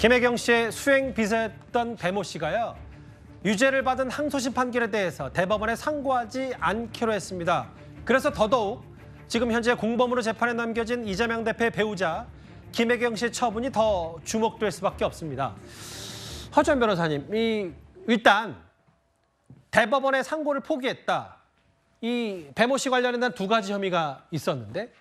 김혜경 씨의 수행 비서였던 배모 씨가요. 유죄를 받은 항소심 판결에 대해서 대법원에 상고하지 않기로 했습니다. 그래서 더더욱 지금 현재 공범으로 재판에 넘겨진 이재명 대표의 배우자 김혜경 씨의 처분이 더 주목될 수밖에 없습니다. 허전 변호사님, 이 일단 대법원의 상고를 포기했다. 이 배모 씨 관련한 두 가지 혐의가 있었는데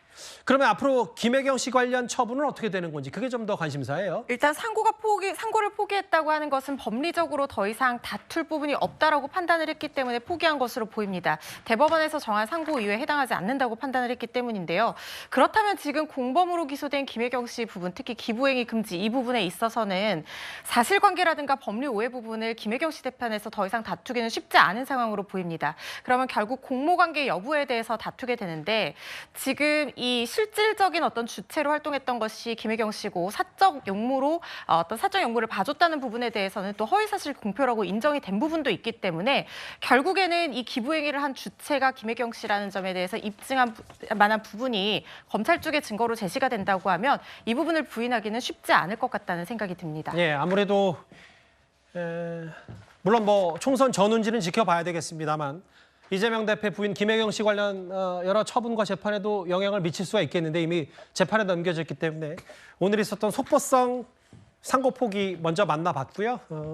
그러면 앞으로 김혜경 씨 관련 처분은 어떻게 되는 건지 그게 좀 더 관심사예요. 일단 상고가 포기 상고를 포기했다고 하는 것은 법리적으로 더 이상 다툴 부분이 없다라고 판단을 했기 때문에 포기한 것으로 보입니다. 대법원에서 정한 상고 이유에 해당하지 않는다고 판단을 했기 때문인데요. 그렇다면 지금 공범으로 기소된 김혜경 씨 부분, 특히 기부행위 금지 이 부분에 있어서는 사실관계라든가 법리 오해 부분을 김혜경 씨 대편에서 더 이상 다투기는 쉽지 않은 상황으로 보입니다. 그러면 결국 공모관계 여부에 대해서 다투게 되는데 지금 이 실질적인 어떤 주체로 활동했던 것이 김혜경 씨고 사적 용무로 어, 어떤 사적 용무를 봐줬다는 부분에 대해서는 또 허위사실 공표라고 인정이 된 부분도 있기 때문에 결국에는 이 기부행위를 한 주체가 김혜경 씨라는 점에 대해서 입증한 부- 만한 부분이 검찰 쪽의 증거로 제시가 된다고 하면 이 부분을 부인하기는 쉽지 않을 것 같다는 생각이 듭니다. 예, 아무래도 에, 물론 뭐 총선 전운지는 지켜봐야 되겠습니다만 이재명 대표 부인 김혜경 씨 관련 어, 여러 처분과 재판에도 영향을 미칠 수가 있겠는데 이미 재판에 넘겨졌기 때문에 오늘 있었던 속보성 상고 포기 먼저 만나봤고요. 어,